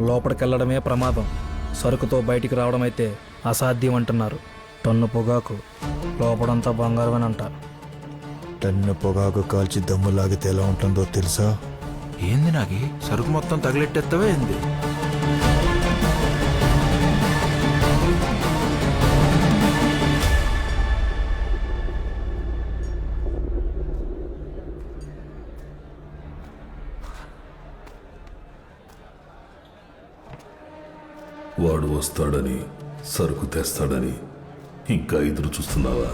లోపలికెళ్ళడమే ప్రమాదం. సరుకుతో బయటికి రావడం అయితే అసాధ్యం అంటున్నారు టన్ను పొగాకు లోపడంతా బంగారం అని అంటారు. టన్ను పొగాకు కాల్చి దమ్ము లాగితే ఎలా ఉంటుందో తెలుసా? ఏంది నాకి సరుకు మొత్తం తగిలెట్టేస్తావే ఏంది? వాడు వస్తాడని సరుకు తెస్తాడని ఇంకా ఎదురు చూస్తున్నావా?